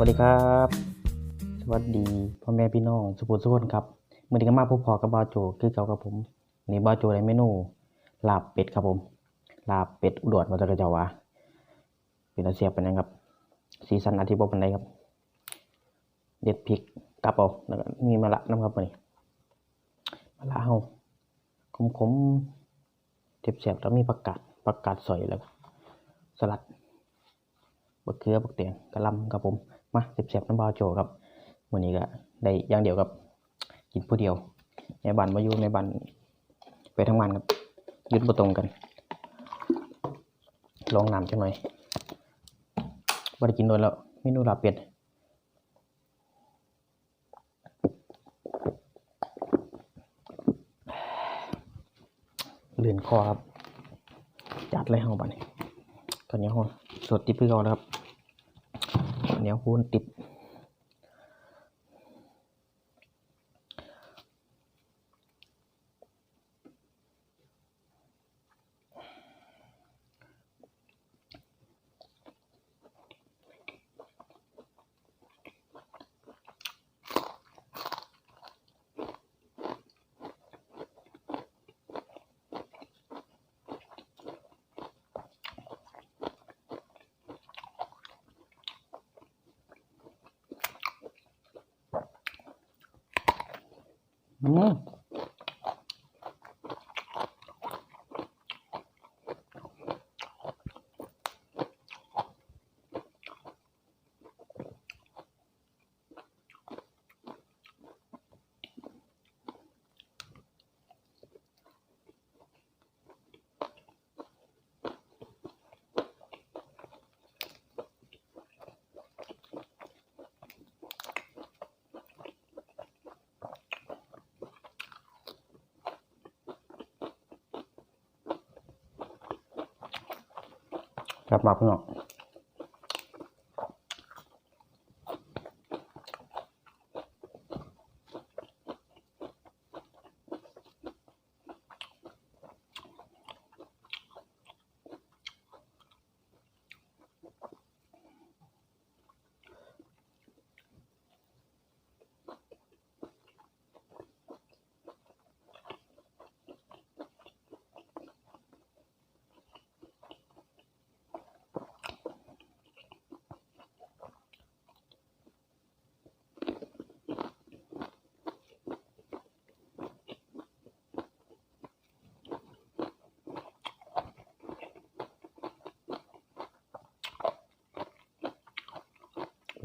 วัสดีครับ สวัสดีพ่อแม่พี่น้องสุภูสุคนครับเมือนี้ก็มาพบพอกับบาโจคือเก่ากับผมนนี้บาโจในเมนูลาบเป็ดครับผม ลาบเป็ดอุดรมาจากระเจาวาเป็นอาเซียบเป็นยังครับสีสันอาทิตย์บปันไดครับ เด็ดพริกกับเอาแล้วก็มีมะละน้ำครับมื้อนี้มะละเฮาขมๆเจ็บแสบแล้วมีผักกาดผักกาดสอยแล้ว สลัดบักเขือบักเตียงกระลำครับผม มาเสียบๆน้ำบาโจครับวันนี้ก็ได้อย่างเดียวกับ กินผู้เดียวในบ้านมาอยู่ในบ้านไปทำงานครับยุดบตรงกันลองน้ำจังหน่อยบ่ได้กินโดนแล้วเมนูลาบเป็ดเลื่อนคอครับ จัดเลยเฮาบ้านนี้ตอนนี้เฮาสดติดเพื่อเขานครับ เหนียวคูณติด อืม กลับมาพี่น้องไป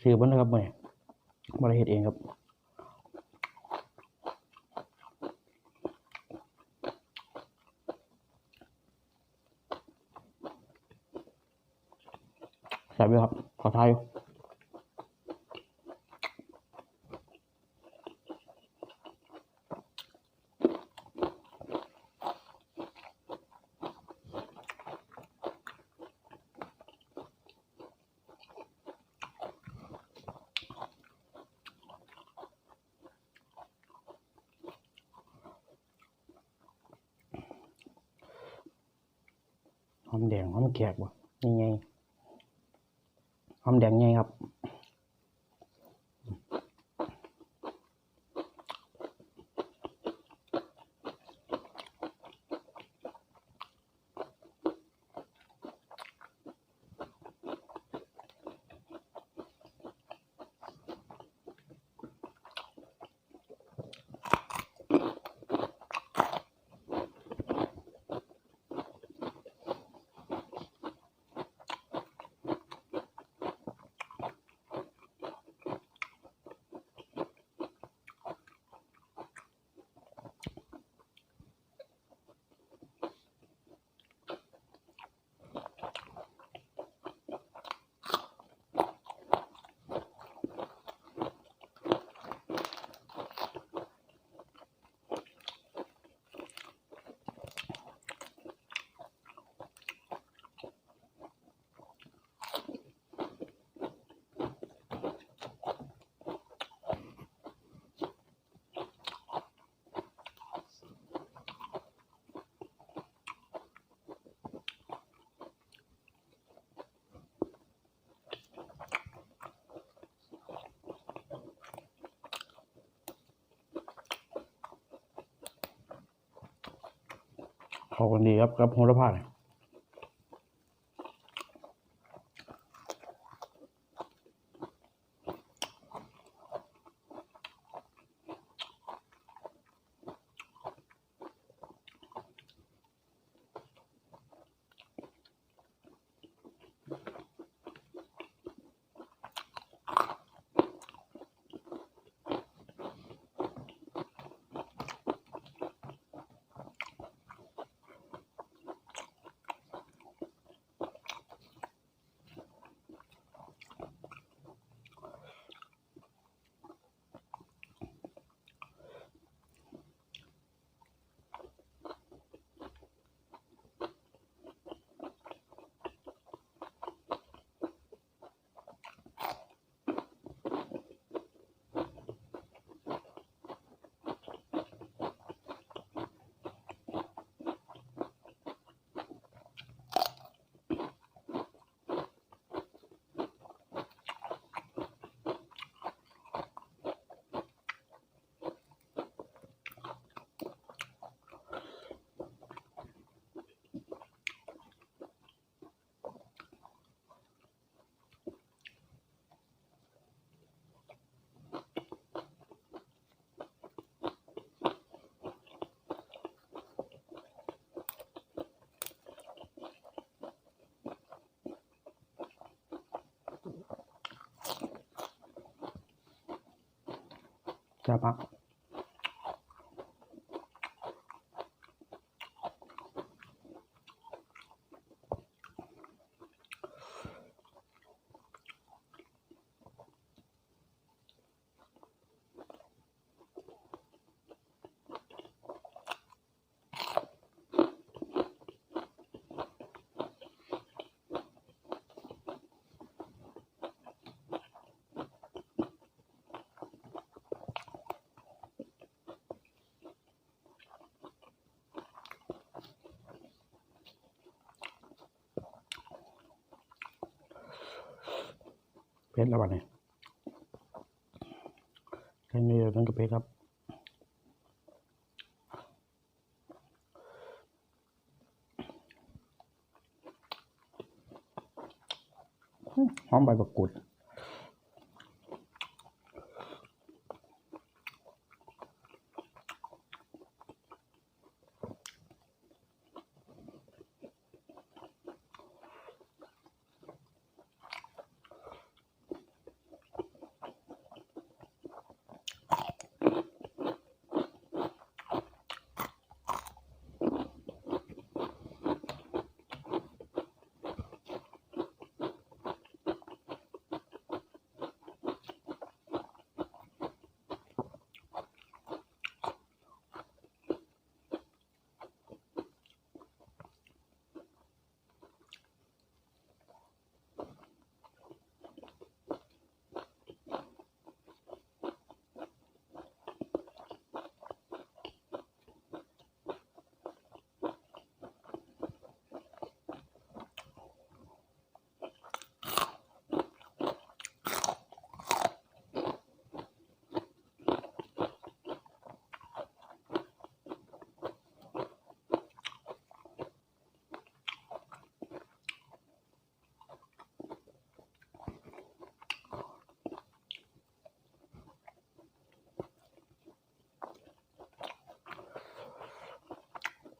ซื้อบ้านนะครับเมื่อบริเหตุเองครับแซ่บอยู่ครับขอทายอยู่ หอมแดงหอมแขกบ่ยังไงหอมแดงไงครับ อ เข้ากันดีครับครับโหระพาเนี่ย จะ เพชรแล้ววันนี้แค่นี้นั่นก็เพชรครับหอมใบบักกุด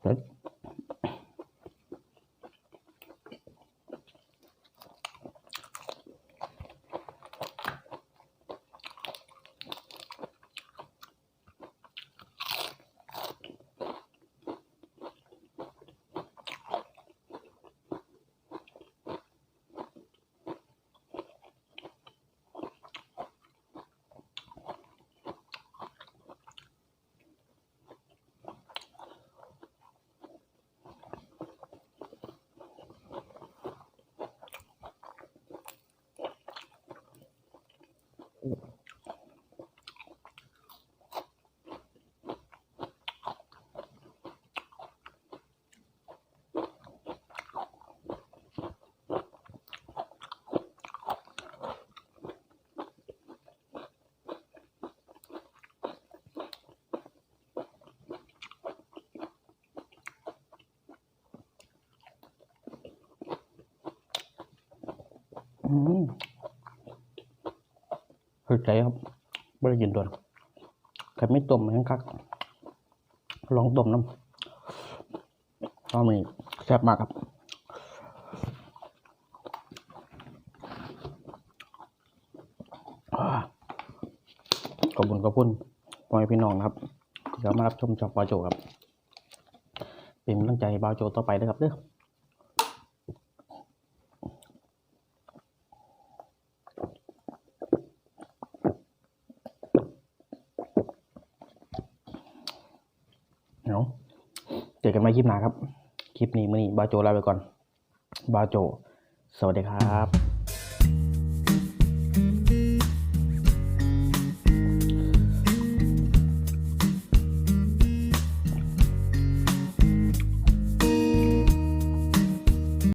เคือใจครับไม่ได้ยินตัวใครไม่ต้มมันคักลองต้มน้ำตอนนี้แซ่บมากครับขอบคุณขอบคุณพ่อแม่พี่น้องนะครับที่เข้ามารับชมช่องบาโจครับ เป็นกำลังใจให้บาโจต่อไปนะครับเด้อ เนาะเจอกันใหม่คลิปหน้าครับ คลิปนี้มื่อนี้บาโจลาไปก่อน บาโจ สวัสดีครับ